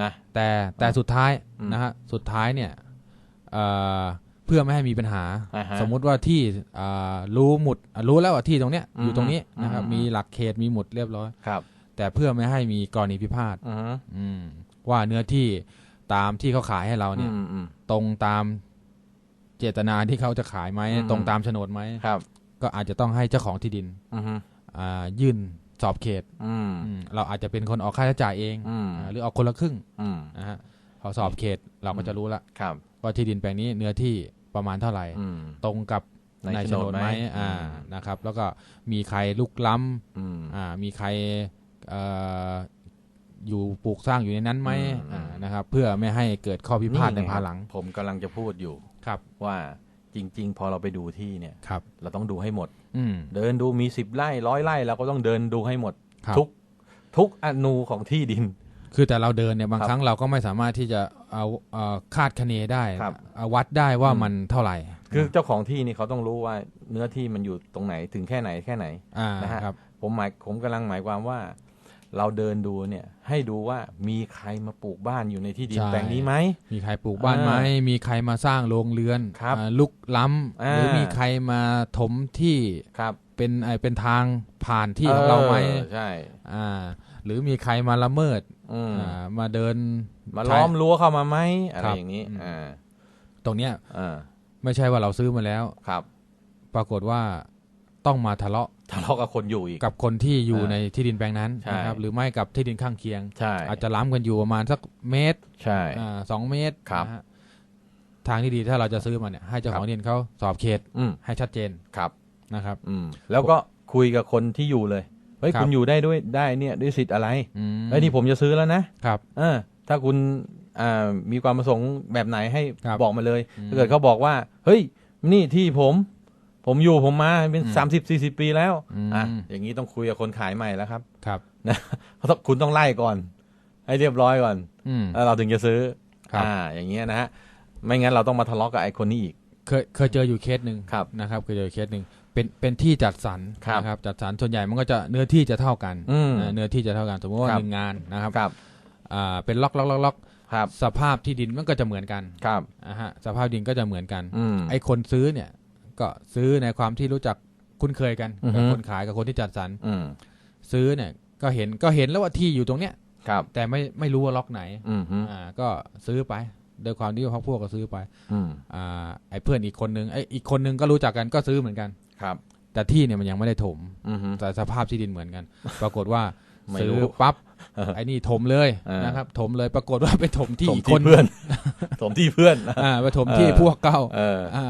นะแต่แต่สุดท้ายอืมนะฮะสุดท้ายเนี่ยเอ่อเพื่อไม่ให้มีปัญหาอ่าฮะสมมุติว่าที่อ่ารู้หมุดอะรู้แล้วว่าที่ตรงเนี้ยอืมอยู่ตรงนี้นะครับอืมมีหลักเขตมีหมุดเรียบร้อยครับ แต่เพื่อไม่ให้มีกรณีพิพาทอือฮึอืมว่าเนื้อที่ตามที่เขาขายให้เราเนี่ยอืมอืมตรงตามเจตนาที่เขาจะขายไหมอืมตรงตามโฉนดไหมครับ ก็อาจจะต้องให้เจ้าของที่ดินอือฮึอ่ายื่น สอบเขตอืมอืมเราอาจจะเป็นคนออกค่าใช้จ่ายเองอืมอ่าหรือออกคนละครึ่งอืมนะฮะพอสอบเขตเราก็จะรู้ละครับว่าที่ดินแปลงนี้เนื้อที่ประมาณเท่าไหร่อืมตรงกับในในโฉโฉนนดดไหไหมมอ่าอืมนะครับ แล้วก็มีใครลุกล้ำอืมอ่ามีใครเอ่ออยู่ปลูกสร้างอยู่ในนั้นไหมอืมอ่านะครับ เพื่อไม่ให้เกิดข้อพิพาทในไงภายหลัง ผมกำลังจะพูดอยู่ครับว่าจริง ๆ พอเราไปดูที่เนี่ยครับเราต้องดูให้หมดอืม เดินดูมีสิบไร่ร้อยไร่เราก็ต้องเดินดูให้หมดครับทุกทุกอนูของที่ดิน คือแต่เราเดินเนี่ยบางครับครั้งเราก็ไม่สามารถที่จะเอาเอ่อคาดคะเนได้ครับเอาวัดได้ว่าอืมมันเท่าไหร่ คือเจ้าของที่นี่เขาต้องรู้ว่าเนื้อที่มันอยู่ตรงไหนถึงแค่ไหนแค่ไหนอ่านะฮะครับผมหมายผมกำลังหมายความว่า เราเดินดูเนี่ยให้ดูว่ามีใครมาปลูกบ้านอยู่ในที่ดินใช่ แปลงนี้ไหม มีใครปลูกบ้านอ่าไหมมีใครมาสร้างโรงเรือนครับอ่าลุกล้ำ อ่า หรือมีใครมาถมที่ครับเป็นไอเป็นทางผ่านที่ของเราไหมออใช่อ่า หรือมีใครมาละเมิดอืมอ่ามาเดินมาล้อมรั้วเข้ามาไหมอะไรครับ อย่างนี้อืมอ่าตรงเนี้ยอ่าไม่ใช่ว่าเราซื้อมาแล้ว ครับ ปรากฏว่า ต้องมาทะเลาะทะเลาะกับคนอยู่อีก กับคนที่อยู่อ่าในที่ดินแปลงนั้นใช่นะครับหรือไม่กับที่ดินข้างเคียงใช่อาจจะล้ำกันอยู่ประมาณสักเมตรใช่อ่าสองเมตรครับนะฮะทางที่ดีถ้าเราจะซื้อมาเนี่ยให้เจ้าของที่ดินเขาสอบเขตอืมให้ชัดเจนครับนะครับ อืมแล้วก็คุยกับคนที่อยู่เลยเฮ้ยครับคุณอยู่ได้ด้วยได้เนี่ยด้วยสิทธิ์อะไรอืมเอ้ยนี่ผมจะซื้อแล้วนะครับเออถ้าคุณอ่ามีความประสงค์แบบไหนให้ครับบอกมาเลยอืมถ้าเกิดเขาบอกว่า เฮ้ย นี่ที่ผม ผมอยู่ผมมาเป็นอืมสามสิบสี่สิบปีแล้วอืมอะอย่างนี้ต้องคุยกับคนขายใหม่แล้วครับ ครับเพราะคุณต้องไล่ก่อน ให้เรียบร้อยก่อนอืมแล้วเราถึงจะซื้อครับอ่า อย่างเงี้ยนะฮะไม่งั้นเราต้องมาทะเลาะกับไอ้คนนี้อีก เคยเคยเจออยู่เคสหนึ่งครับนะครับเคยเจอเคสหนึ่งเป็นเป็นที่จัดสรรครับนะครับจัดสรรส่วนใหญ่มันก็จะเนื้อที่จะเท่ากันอืมนะเนื้อที่จะเท่ากัน สมมติว่าครับหนึ่งงานนะครับครับอ่าเป็นล็อกล็อกล็อกล็อกครับสภาพที่ดินมันก็จะเหมือนกันครับอ่าฮะสภาพดินก็จะเหมือนกันอืมไอ้คนซื้อเนี่ย ก็ซื้อในความที่รู้จักคุ้นเคยกันอือฮึกับคนขายกับคนที่จัดสรรอืมซื้อเนี่ย ก็เห็นก็เห็นแล้วว่าที่อยู่ตรงเนี้ยครับ แต่ไม่ไม่รู้ว่าล็อกไหนอืมฮึอ่า ก็ซื้อไปโดยความที่ว่าพักพวกก็ซื้อไปอืมอ่าไอ้เพื่อนอีกคนนึงไอ้อีกคนนึงก็รู้จักกันก็ซื้อเหมือนกันครับ แต่ที่เนี่ยมันยังไม่ได้ถมอืมฮึแต่สภาพที่ดินเหมือนกัน ปรากฏว่าไม่ซื้อรู้ปั๊บเออไอ้นี่ถมเลยเออนะครับ ถมเลยปรากฏว่าไปถมที่สมอีกที่คนเพื่อนสมที่เพื่อนอ่าไปถมที่เออพวกเก้าเอออ่า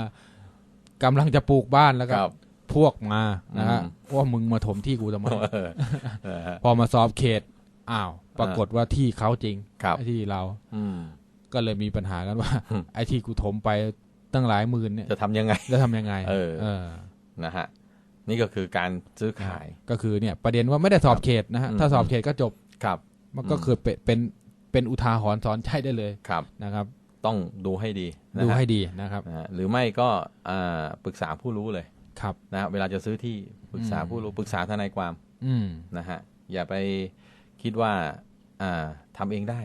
กำลังจะปลูกบ้านแล้วก็ครับพวกมานะฮะอืมว่ามึงมาถมที่กูทำไมเออเออฮะพอมาสอบเขตอ้าว ปรากฏว่าที่เขาจริงครับไอ้ที่เรา อืมก็เลยมีปัญหากันว่าอืมไอ้ที่กูถมไปตั้งหลายหมื่นเนี่ยจะทำยังไงจะทำยังไงเออเออนะฮะนี่ก็คือการซื้อขายก็คือเนี่ย ประเด็นว่าไม่ได้สอบเขตนะฮะอืมถ้าสอบเขตก็จบครับ มันก็อืมคือเป็นเป็นเป็นอุทาหรณ์สอนใจได้เลยครับนะครับ ต้องดูให้ดีนะดูฮะให้ดีนะครับนะฮะหรือไม่ก็อ่าปรึกษาผู้รู้เลยครับนะฮะเวลาจะซื้อที่ปรึกษาอืมผู้รู้ปรึกษาทนายความอืมนะฮะอย่าไปคิดว่าอ่าทำเองได้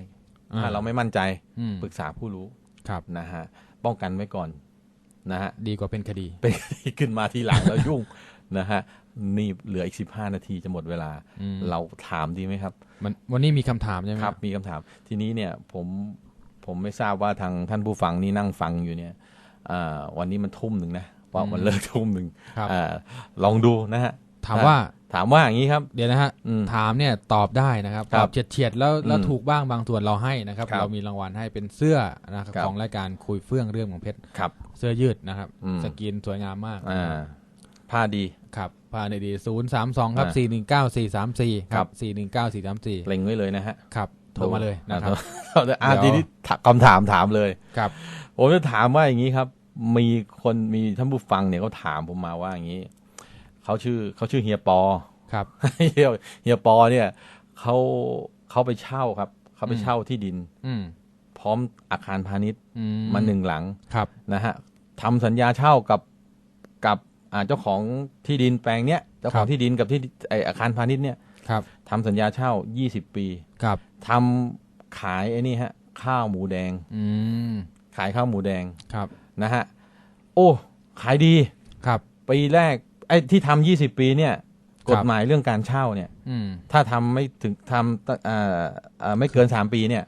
อ่ถ้าเราไม่มั่นใจอืมปรึกษาผู้รู้ครับนะฮะป้องกันไว้ก่อนนะฮะดีกว่าเป็นคดี เป็นคดีขึ้นมาทีหลังแล้วยุ่งนะฮะนี่เหลืออีกสิบห้านาทีจะหมดเวลาอืมเราถามดีไหมครับมันวันนี้มีคำถามใช่ไหมครับ มีคำถามทีนี้เนี่ยผม ผมไม่ทราบว่าทางท่านผู้ฟังนี่นั่งฟังอยู่เนี่ยอ่าวันนี้มันทุ่มหนึ่งนะว่ามันเลิกทุ่มหนึ่งครับอ่าลองดูนะฮะ ถามว่าถามว่าอย่างนี้ครับเดี๋ยวนะฮะอืมถามเนี่ยตอบได้นะครับครัตบอบเฉียดเฉียดๆแล้วแล้วอืมถูกบ้างบางส่วนเราให้นะครับครับ เรามีรางวัลให้เป็นเสื้อนะครับครับของรายการคุยเฟื่องเรื่องของเพชรครับเสื้อยืดนะครับอืมสกรีนสวยงามมากอ่าผ้าดีครับพาในดีศูนย์สามสองครับอ่าสี่หนึ่งเก้าสี่สามสี่คครัรับบสี่หนึ่งเก้าสี่สามสี่เล็งไว้เลยนะฮะครับ โทรมาเลยนะครับอ่าเดี๋ยวทีนี้ถามคำถามถามเลยครับผมจะถามว่าอย่างนี้ครับ มีคนมีท่านผู้ฟังเนี่ยเขาถามผมมาว่าอย่างนี้เขาชื่อเขาชื่อเฮียปอครับเฮียเฮียปอเนี่ยเขาเขาไปเช่าครับเขาไปอืมเช่าที่ดิน อืมพร้อมอาคารพาณิชย์อืมาหนึ่งหลังครับนะฮะทำสัญญาเช่ากับกับอ่าเจ้าของที่ดินแปลงเนี้ยเจ้าของที่ดินกับที่ไออาคารพาณิชย์เนี่ยครับทำสัญญาเช่า20ปี ครับทำขขายไอ้นี่ฮะ ข้าวหมูแดง อืมขายข้าวหมูแดงครับนะฮะโอ้ขายดีครับ ปีแรกไอ้ที่ทำยี่สิบปีเนี่ยคกรับฎหมายเรื่องการเช่าเนี่ย อืมถ้าทำไม่ถึงทำเอ่อเอ่อไม่เกินสามปีเนี่ย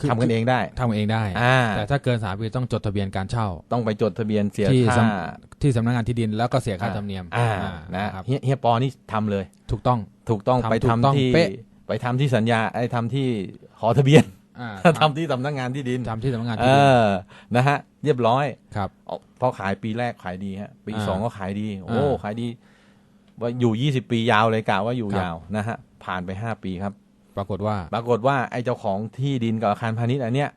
คือทำกันเองได้ ทำเองได้ อ่า แต่ถ้าเกินสามปีต้องจดทะเบียนการเช่า ต้องไปจดทะเบียนเสียที่ค่าสำ ที่สำนักงานที่ดินแล้วก็เสียค่าธรรมเนียมอ่าอ่านะครับเฮียเฮียปอนี่ทำเลย ถูกต้อง ถูกต้องทำไปถูกทำต้องที่เป๊ะ ไปทำที่สัญญาไอ้ทำที่หอทะเบียนอ่าทำที่สำนักงานที่ดินทำที่สำนักงานเอที่ดินอนะฮะเรียบร้อยครับเอาพอขายปีแรกขายดีฮะปีอ่าสองก็ขายดี โอ้อ่าขายดี ว่าอยู่ยี่สิบปียาวเลยกะว่าอยู่ครับยาวนะฮะผ่านไปห้าปีครับ ปรากฏว่า ปรากฏว่าไอ้เจ้าของที่ดินกับอาคารพาณิชย์อันเนี้ย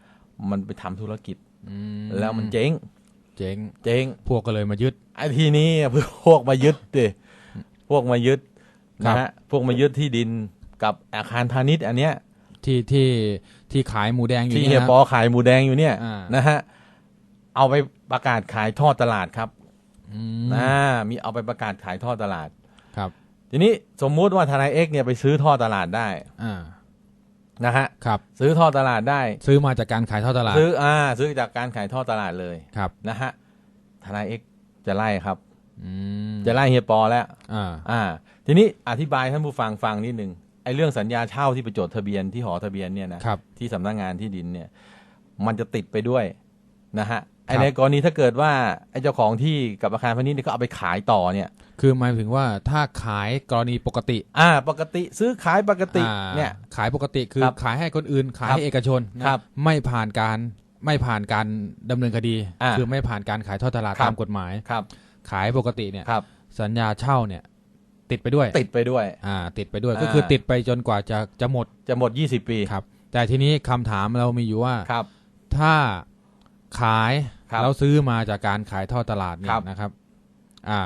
มันไปทำธุรกิจอืมแล้วมันเจ๊ง เจ๊งเจ๊งพวกก็เลยมายึดไอ้ทีนี้พวกมายึดดิพวกมายึดครันะบฮะพวกมายึดที่ดิน กับอาคารพาณิชย์อันเนี้ยที่ที่ที่ขายหมูแดงอยู่ที่นี่เฮียนะปอขายหมูแดงอยู่เนี่ยอ่านะฮะเอาไปประกาศขายทอดตลาดครับอืมอ่ามีเอาไปประกาศขายทอดตลาดครับ ทีนี้สมมุติว่าทนายเอ็กซ์เนี่ยไปซื้อทอดตลาดได้อ่านะฮะครับ ซื้อทอดตลาดได้ ซื้อมาจากการขายทอดตลาด ซื้ออ่า ซื้อจากการขายทอดตลาดเลยครับนะฮะทนายเอ็กซ์จะไล่ครับอืมจะไล่เฮียปอแล้วอ่า อ่า ทีนี้อธิบายท่านผู้ฟังฟังนิดหนึ่ง ไอ้เรื่องสัญญาเช่าที่ไปจดทะเบียนที่หอทะเบียนเนี่ยนะครับ ที่สำนักงานที่ดินเนี่ย มันจะติดไปด้วยนะฮะไอ้ครับ ในกรณีถ้าเกิดว่าไอ้เจ้าของที่กับอาคารพาณิชย์เนี่ยก็เอาไปขายต่อเนี่ย คือหมายถึงว่าถ้าขายกรณีปกติอ่า ปกติซื้อขายปกติอ่าเนี่ย ขายปกติคือครับขายให้คนอื่น ขายครับให้เอกชนนะครับ ไม่ผ่านการไม่ผ่านการดำเนินคดี อ่าคือไม่ผ่านการขายทอดตลาดครับ ตามกฎหมาย ครับขายปกติเนี่ย ครับ สัญญาเช่าเนี่ย ติดไปด้วยติดไปด้วย อ่า ติดไปด้วยอ่าก็คือติดไปจนกว่าจะจะหมดจะหมด 20 ปีครับ แต่ทีนี้คำถามเรามีอยู่ว่าครับ ถ้าขายครับแล้วซื้อมาจากการขายทอดตลาดเนี่ครัยบ นะครับ อ่า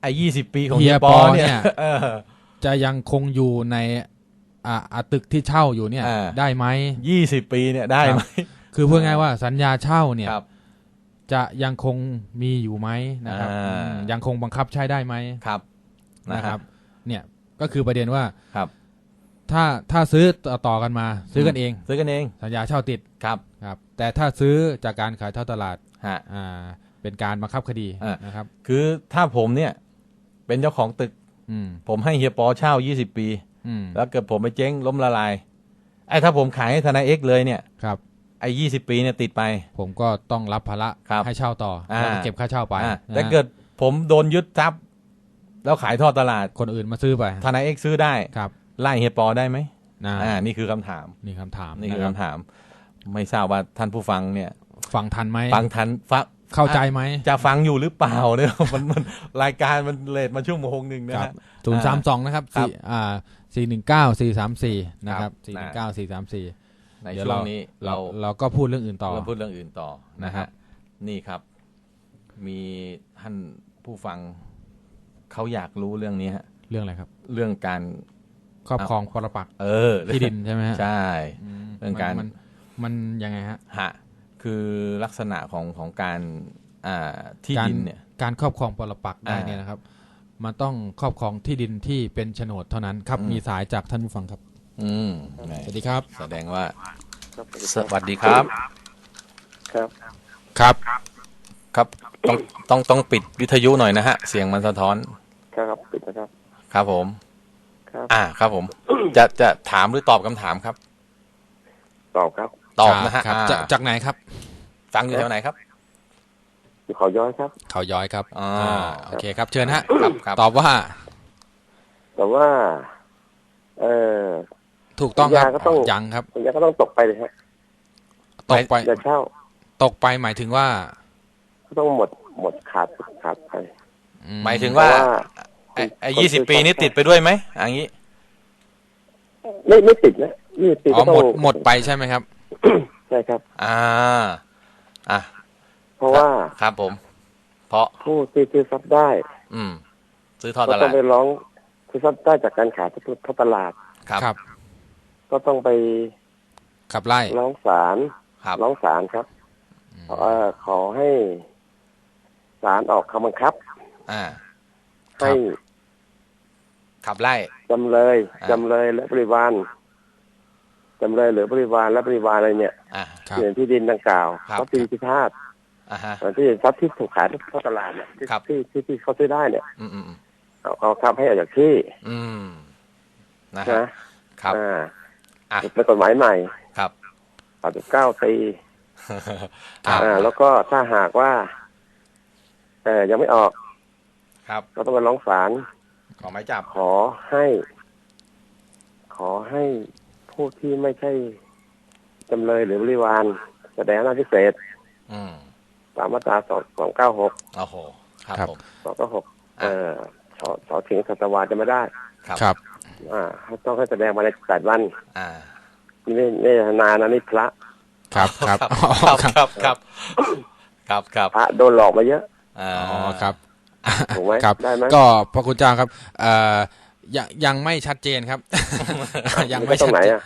ไอ้ยี่สิบปีของเฮีเฮียยปอปอเนี่ยเนี่ยเออ จะยังคงอยู่ในอ่าอ่าตึกที่เช่าอยู่เนี่ย อ่า ได้ไหม ยี่สิบปีเนี่ยได้ไหมคือพูดง่ายๆว่าสัญญาเช่าเนี่ย ครับ จะยังคงมีอยู่ไหมนะครับอ่า อืมยังคงบังคับใช้ได้ไหม ครับ นะนะคครัรับบเนี่ยก็คือประเด็นว่าครับ ถ้าถ้าซื้อต่อต่อกันมา ซื้อกันเอง ซื้อกันเอง สัญญาเช่าติดครับครับ แต่ถ้าซื้อจากการขายทอดตลาดฮะอ่าเป็นการบังคับคดีอ่านะครับ คือถ้าผมเนี่ย เป็นเจ้าของตึกอืมผมให้เฮียปอเช่า20ปีอืมแล้วเกิดผมไปเจ๊งล้มละลายไอ้ถ้าผมขายให้ทนายเอ็กซ์เลยเนี่ยครับไอ้ยี่สิบปีเนี่ยติดไป ผมก็ต้องรับภาระครับให้เช่าต่ออาแล้วก็เก็บค่าเช่าไปอ่านะแต่ฮะเกิดผมโดนยึดทรัพย์ แล้วขายทอดตลาดคนอื่นมาซื้อไปทนายเอ็กซ์ซื้อได้ครับไล่เฮียปอได้ไหมนะอ่านี่คือคำถามนี่คำถามนี่คือนะรับคำถาม ไม่ทราบว่าท่านผู้ฟังเนี่ยฟังทันไหมฟังทันฟังเข้าใจไหมจะฟังอยู่หรือเปล่าเนี่ยมันมันรายการมันเลทมาชั่วโมงหนึ่งนะครัฮะบศูนย์สามสองนะครับครับสี่อ่าสี่หนึ่งเก้าสี่สามสี่นะคครัรับบสี่หนึ่งนะเก้าสี่สามสี่ในเดี๋ยวช่วเรางนี้เราเราเราก็พูดเรื่องอื่นต่อเราพูดเรื่องอื่นต่อนะนะครัฮะบนี่ครับ มีท่านผู้ฟัง เขาอยากรู้เรื่องนี้ฮะเรื่องอะไรครับ เรื่องการครอบครองปรปักษ์เออที่ดินใช่ไหมฮะใช่อืมเรื่องการมันมันยังไงฮะฮะคือลักษณะของของการอ่าที่การดินเนี่ยการครอบครองปรปักษ์ได้อ่าเนี่ยนะครับ มันต้องครอบครองที่ดินที่เป็นโฉนดเท่านั้นครับอืมมีสายจากท่านผู้ฟังครับ อืมแหมสวัสดีครับ แสดงว่าครับสวัสดีครับ ครับ ครับ ครับต้องต้องต้องปิดวิทยุหน่อยนะฮะ เสียงมันสะท้อน ครับปิดนะครับ ครับผม ครับ อ่าครับผม จะจะถามหรือตอบคำถามครับ ตอบครับ ตอบนะฮะครับอ่าจากจากไหนครับ ฟังอยู่แถวไหนครับอยู่เขาย้อยครับ เขาย้อยครับอ่าอ่าโอเคครับ เชิญฮะครับครับตอบว่าแต่ว่า เออถูกต้องครับสัญญาก็ต้องยังครับสัญญาก็ต้องตกไปเลยฮะตกไปอย่าเช่า ตกไปหมายถึงว่า ก็ต้องหมดหมดขาดขาดไปอืหมายถึงเพว่าราะว่าไอ้ไอ้ยี่สิบปีนี้ติดไปด้วยไหมอย่างนี้ ไม่ไม่ติดนะยี่ปีอ๋ก็อต้อหมงดหมดไปใช่ไหมครับใช่ครับ อ่า อะ เพราะว่าครับผม เพราะผู้ที่ซื้อทรัพย์ได้ อืม ซื้อทอดก็ตต้อลางดไปร้องซื้อทรัพย์ได้จากการขายทอดตลาดครับครับ ก็ต้องไปขับไล่ร้องศาลครับร้องศาลครับเอ่อขอให้ ศาลออกคำบังคับ อ่าให้ขับไล่ จำเลยอ่า จำเลยและบริวารจำเลยหรือบริวารและบริวารอะไรเนี่ยอ่า ครับ เปลี่ยนที่ดินดังกล่าวครับ ทรัพย์สินพิพาทอ่าฮะที่ทรัพย์ที่ถูกขายทอดตลาดเนี่ยที่ครับ ที่ที่ที่เขาซื้อได้เนี่ยอืมอืมอืมเอาเขาครับให้ออกจากที่อืมนะฮะนะครับ อ่าอะ เป็นกฎหมายใหม่ครับ 39ปีครับอ่าแล้วก็ถ้าหากว่า เออยังไม่ออกครับ ก็ต้องไปร้องศาลขอหมายจับขอให้ ขอให้ผู้ที่ไม่ใช่จำเลยหรือบริวารแสดงอำนาจพิเศษ อืมตามมาตราสองสองเก้าหกโอ้โหครับครับ ผมสองเก้าหกเออสอสอถึงสัตวาจะไม่ได้ครับครับอ่าต้องให้แสดงมาในแปดวันอ่านี่นี่นานนะนี่พระ ครับ ครับ ครับอ๋อครับ ครับ ครับ ครับ พระโดนหลอกมาเยอะ อ่าอ๋อครับถูกไหมครับได้ไหมก็พระคุณเจ้าครับเอ่อยังยังไม่ชัดเจนครับ ยังไม่ตรชังดไหนเจนอะ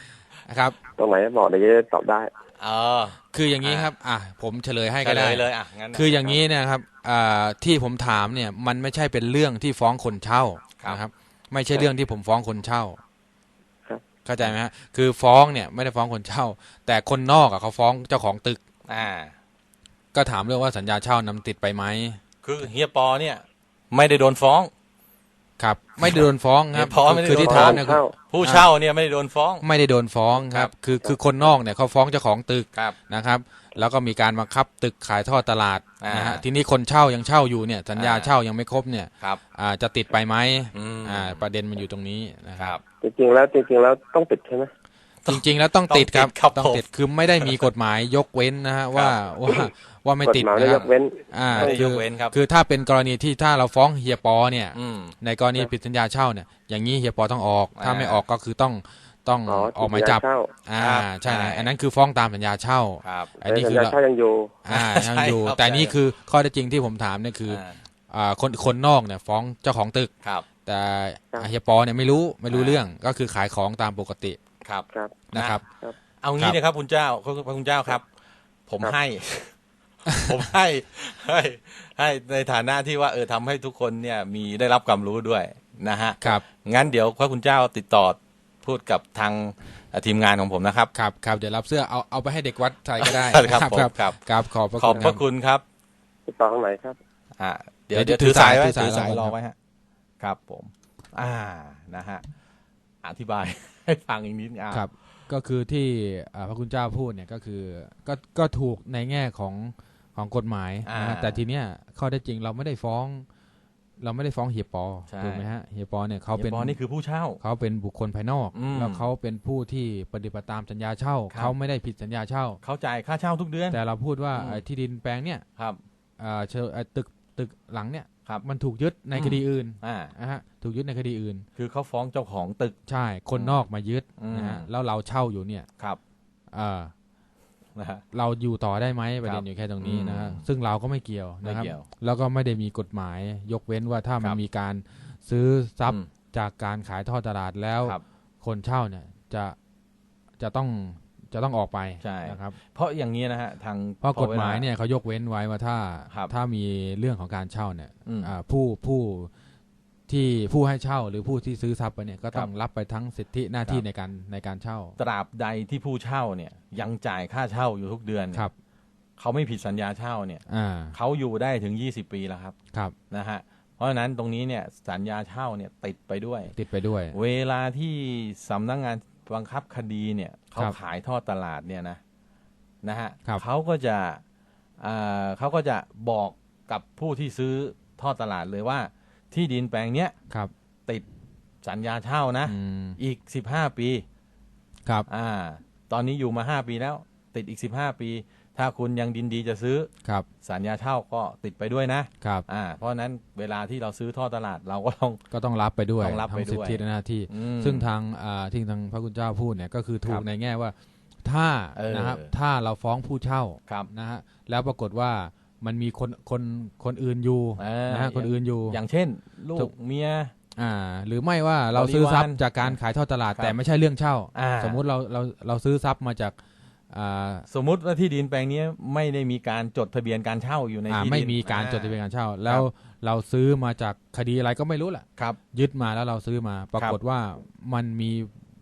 นะครับตรงไหนบอกเดี๋ยวจะตอบได้เออคืออย่างนี้ครับ อะผมเฉลยให้เฉก็ลได้ยเลยอะงั้นคืออย่างนี้เนะครับอ่าที่ผมถามเนี่ย มันไม่ใช่เป็นเรื่องที่ฟ้องคนเช่าครับนะครับ ไม่ใช่เรื่องที่ผมฟ้องคนเช่าครับเข้าใจไหมฮะคือฟ้องเนี่ย ไม่ได้ฟ้องคนเช่า แต่คนนอกอะเขาฟ้องเจ้าของตึก อ่า ก็ถามเรื่องว่าสัญญาเช่านำติดไปไหมคือเฮียปอเนี่ย ไม่ได้โดนฟ้อง ครับ ไม่ได้โดนฟ้องครับเนี่ยฟ้องไม่ได้คือที่โดนถามฟ้องเนี่ยเข้าผู้เช่าเนี่ยไม่ได้โดนฟ้อง ไม่ได้โดนฟ้องคครัรับบคือคือคนนอกเนี่ยเขาฟ้องเจ้าของตึกครับนะครับ แล้วก็มีการบังคับตึกขายทอดตลาดอ่านนะฮะทีนี้คนเช่ายังเช่าอยู่เนี่ย สัญญาอ่าเช่ายังไม่ครบเนี่ยครับอ่าจะติดไปไหมอืมอ่าประเด็นมันอยู่ตรงนี้นะคครับรับจริงๆแล้วจริงๆแล้วต้องปิดใช่ไหม จริง ๆ แล้วต้องติดครับต้องติดครับต้องติดคือไม่ได้มีกฎหมายยกเว้นนะฮะว่าว่าว่าไม่กฎติดหมายนะไม่คยรับกเว้นอ่าไม่ได้คืยอกเว้นครับคือถ้าเป็นกรณีที่ถ้าเราฟ้องเฮียปอเนี่ยอืมในกรณีผิดสัญญาเช่าเนี่ย อย่างนี้เฮียปอต้องออก ถ้าอ่าไม่ออกก็คือต้องต้องอ๋อออกหมายจับสัญญเช่าอ่าครับใช่ใช่ อันนั้นคือฟ้องตามสัญญาเช่าครับอันนี้แต่คืสัอญญาเช่ายังอยู่อ่ายังใช่อยู่ครับแต่นี่ใช่คือข้อเท็จจริงที่ผมถามเนี่ยคืออ่าอ่าคนคนนอกเนี่ยฟ้องเจ้าของตึกครับ แต่ครับเฮียปอเนี่ยไม่รู้ไม่รู้อ่าเรื่องก็คือขายของตามปกติ ครับครับ นะครับเอาคงี้รับนะครับคุณเจ้าพระคุณเจ้าครับ ผมครับให้ ผมให้ให้ให้ในฐานะที่ว่าเออทำให้ทุกคนเนี่ยมีได้รับความรู้ด้วยนะฮะครับ งั้นเดี๋ยวพระคุณเจ้าติดต่อพูดกับทางเอ่อทีมงานของผมนะครับ ครับครับเดี๋ยวรับเสื้อเอาเอาไปให้เด็กวัดใส่ก็ได้ครับผมครับครับครับขอบพระขอบคุณพระคุณครับติดต่อทางไหนครับ อ่า เดี๋ยวเดี๋เดี๋ยยววถือสายไว้ถืถืออสาสายยรรออไว้ไว้ฮะ ครับผม อ่านะฮะอธิบาย ให้ฟังอีกนิดอ่าครับ ก็คือที่อ่าพระคุณเจ้าพูดเนี่ยก็คือก็ก็ถูกในแง่ของของกฎหมายนะฮะอ่าแต่ทีเนี้ยข้อได้จริงเราไม่ได้ฟ้อง เราไม่ได้ฟ้องเฮียปอใช่ถูกไหมฮะเฮียปอเนี่ยเขาเฮีเป็ยนปอนี่คือผู้เช่าเขาเป็นบุคคลภายนอกอืมแล้วเขาเป็นผู้ที่ปฏิบัติตามสัญญาเช่าครับเขาไม่ได้ผิดสัญญาเช่า เขาจ่ายค่าเช่าทุกเดือน แต่เราพูดว่าอืมไอ้ที่ดินแปลงเนี่ยครับอ่าเชอไอ้ตึกตึกหลังเนี่ย ครับมันถูกยึดในอืมคดีอื่นอ่านะฮะถูกยึดในคดีอื่น คือเขาฟ้องเจ้าของตึกใช่ คนอืมนอกมายึดอืมนะฮะแล้วเราเช่าอยู่เนี่ยครับอ่านะฮะเราอยู่ต่อได้ไหมประเด็ครันบอยู่แค่ตรงนี้นะฮะอืมซึ่งเราก็ไม่เกี่ยวนะครับไม่เกี่ยวแล้วก็ไม่ได้มีกฎหมายยกเว้นว่าถ้ามันครับมีการซื้อทรัพอืย์มจากการขายทอดตลาดแล้วครับคนเช่าเนี่ยจะจะต้อง จะต้องออกไปใช่นะครับ เพราะอย่างนี้นะฮะทางเพราะพอกฎหมายวลเนี่ยเขายกเว้นไว้ว่าถ้าครับถ้ามีเรื่องของการเช่าเนี่ยอืมอ่าผู้ผู้ที่ผู้ให้เช่าหรือผู้ที่ซื้อทรัพย์ไปเนี่ยก็ต้องรับไปทั้งสิทธิหน้าที่ครับในการในการเช่า ตราบใดที่ผู้เช่าเนี่ยยังจ่ายค่าเช่าอยู่ทุกเดือนเนี่ยครับเขาไม่ผิดสัญญาเช่าเนี่ยอ่าเขาอยู่ได้ถึง 20 ปีแล้วครับครับนะฮะเพราะฉะนั้นตรงนี้เนี่ยสัญญาเช่าเนี่ยติดไปด้วย ติดไปด้วย เวลาที่สำนักงาน บังคับคดีเนี่ยเขาครับขายทอดตลาดเนี่ยนะนะฮะครับเขาก็จะอ่าเขาก็จะบอกกับผู้ที่ซื้อทอดตลาดเลยว่า ที่ดินแปลงเนี้ยครับติดสัญญาเช่านะอืมอีกสิบห้าปี ครับ อ่า ตอนนี้อยู่มาห้าปีแล้ว ติดอีกสิบห้าปี ถ้าคุณยังดินดีจะซื้อครับสัญญาเช่าก็ติดไปด้วยนะครับอ่าเพราะฉะนั้นเวลาที่เราซื้อทอดตลาดเราก็ต้องก็ต้องรับไปด้วยต้องรับไปทั้งสิทด้วยธิและหน้าที่อืมซึ่งทางอ่าที่ทางพระคุณเจ้าพูดเนี่ยก็คือถูครักบในแง่ว่าถ้าเออนะครับถ้าเราฟ้องผู้เช่าครับนะฮะแล้วปรากฏว่ามันมีคนคนคนอื่นอยู่เออนะฮะคนอื่นอยู่ อย่างเช่น ลูถูกกเมียอ่า หรือไม่ว่าเราซื้อทรัพย์บริวารจากการขายทอดตลาดครับแต่ไม่ใช่เรื่องเช่าอ่า สมมุติเราเราเราซื้อทรัพย์มาจากอ่า สมมุติว่าที่ดินแปลงนี้ไม่ได้มีการจดทะเบียนการเช่าอยู่ในอ่าที่ดินไม่มีการอ่จดทะเบียนการเช่า แล้วเราซื้อมาจากคดีอะไรก็ไม่รู้แหละครับ ยึดมาแล้วเราซื้อมาปรากฏว่ามันมี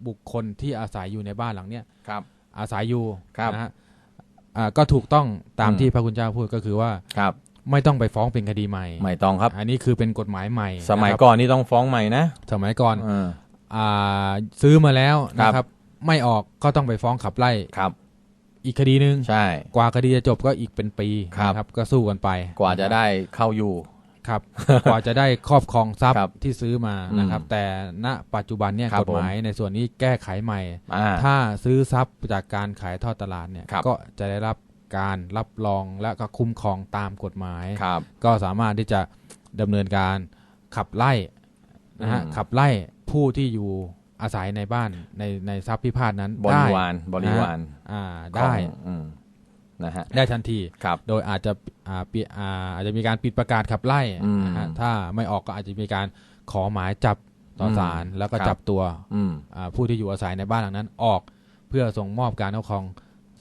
บุคคลที่อาศัยอยู่ในบ้านหลังเนี้ยครับ อาศัยอยู่ครับนะฮะอ่าก็ถูกต้องตามอืมที่พระคุณเจ้าพูดก็คือว่าครับไม่ต้องไปฟ้องเป็นคดีใหม่ไม่ต้องครับ อันนี้คือเป็นกฎหมายใหม่ สมัยะครับก่อนนี่ต้องฟ้องใหม่นะสมัยก่อนเอออ่าซื้อมาแล้วครับนะครับ ไม่ออกก็ต้องไปฟ้องขับไล่ครับ อีกคดีหนึ่งใช่ กว่าคดีจะจบก็อีกเป็นปีครับ นะครับ ก็สู้กันไปกว่าจะได้เข้าอยู่ ครับ กว่าจะได้ครอบครองทรัพครัย์บที่ซื้อมานะครับ อืมแต่ณปัจจุบันเนี่ยครับกฎหมายในส่วนนี้แก้ไขใหม่ อ่าถ้าซื้อทรัพย์จากการขายทอดตลาดเนี่ยครับ ก็จะได้รับการรับรองและก็คุ้มครองตามกฎหมาย ครับ ก็สามารถที่จะดำเนินการขับไล่นะฮะอืมขับไล่ผู้ที่อยู่ อาศัยในบ้านในในทรัพย์พิพาทนั้นบริได้วารบริวารอ่าของได้อืมนะฮะได้ทันทีครับโดยอาจจะอ่าปิอ่าอาจจะมีการปิดประกาศขับไล่อืมนะฮะถ้าไม่ออกก็อาจจะมีการขอหมายจับต่ออมศาลแล้วก็ครับจับตัวอืมอ่าผู้ที่อยู่อาศัยในบ้านหลังนั้นออกเพื่อส่งมอบการคุ้มครอง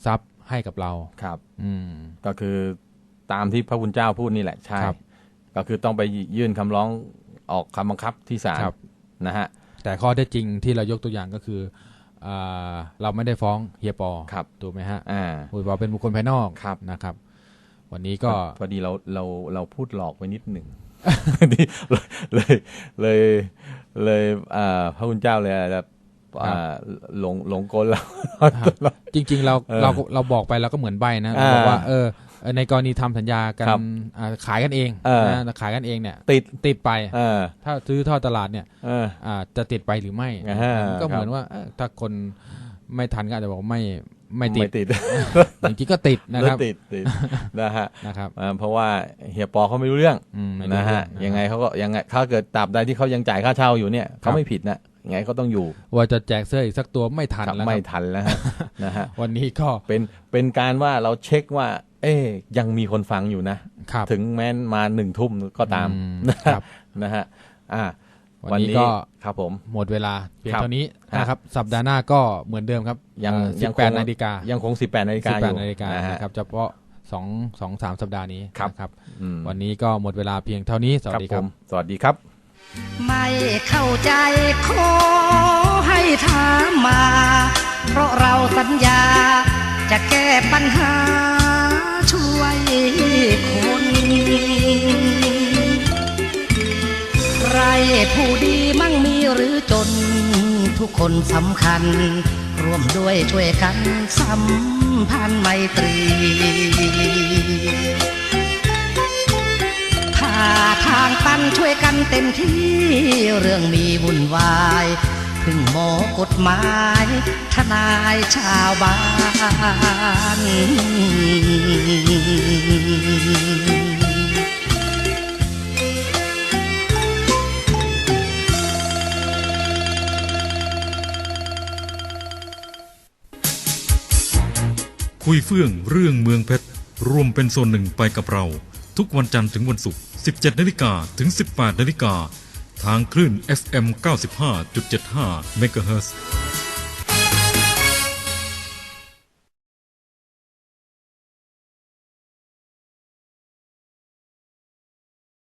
ทรัพย์ให้กับเราครับ อืมก็คือตามที่พระคุณเจ้าพูดนี่แหละใช่ครับก็คือต้องไปยื่นคำร้องออกคำบังคับที่ศาลครับนะฮะ แต่ข้อได้จริงที่เรายกตัวอย่างก็คืออ่าเราไม่ได้ฟ้องเฮียปอครับถูกไหมฮะอ่าเฮียปอเป็นบุคคลภายนอกครับนะครับ วันนี้ก็พอดีเราเราเราพูดหลอกไปนิดหนึ่งนี่เลยเลยเลยอ่าพระคุณเจ้าเลยอาจจะอ่าหลงหลงกลเราจริง ๆ เราเออเราเราบอกไปเราก็เหมือนใบนะเราอ่าบอกว่าเออเออ ในกรณีทำสัญญากันครับอ่าขายกันเองเออนะขายกันเองเนี่ย ติดติดไปเออถ้าซื้อทอดตลาดเนี่ยเอออ่าจะติดไปหรือไม่อ่าฮะก็เหมือนครับว่าเออถ้าคนไม่ทันก็อาจจะบอกไม่ไม่ติดไม่ติดจริงๆก็ติดนะครับติดติดนะฮะนะครับอ่าเพราะว่าเฮียปอเขาไม่รู้เรื่องอืมไม่รู้นะฮะเรื่องยังไงเขาก็ยังไงถ้าเกิดตราบใดที่เขายังจ่ายค่าเช่าอยู่เนี่ยเขาไม่ผิดนะยังไงเขาต้องอยู่ ว่าจะแจกเสื้ออีกสักตัวไม่ทันครับแล้วคไม่รับทันแล้วฮะนะฮะวันนี้ก็เป็นเป็นการว่าเราเช็คว่า เอ๊ยยังมีคนฟังอยู่นะครับถึงแม้นมาหนึ่งทุ่มก็ตามอืมนะครับนะฮะอ่าวันนี้ก็ครับผมหมดเวลาเพียงครับเท่านี้ฮะนะครับ สัปดาห์หน้าก็เหมือนเดิมครับ ยังสิยับงแปดคงนาฬิกายังคง18นาฬิกาสิบอแปดยู่นาฬิกานะฮะนะครับเฉพาะสองสองสามสัปดาห์นี้ครับนะครับอืมวันนี้ก็หมดเวลาเพียงเท่านี้ สวัสดีครับผมสวัสดีครับ ไม่เข้าใจขอให้ถามมา เพราะเราสัญญาจะแก้ปัญหา ทุกคนสำคัญ ร่วมด้วยช่วยกันสัมพันธ์ไมตรีถ้าทางตันช่วยกันเต็มที่เรื่องมีวุ่นวายพึ่งหมอกฎหมาย ทนายชาวบ้าน เฟื่องเรื่องเมืองเพชรร่วมเป็นส่วนหนึ่งไปกับเรา ทุกวันจันทร์ถึงวันศุกร์ 17นาฬิกาถึง 18นาฬิกาทางคลื่น FM 95.75เมกะเฮิรตซ์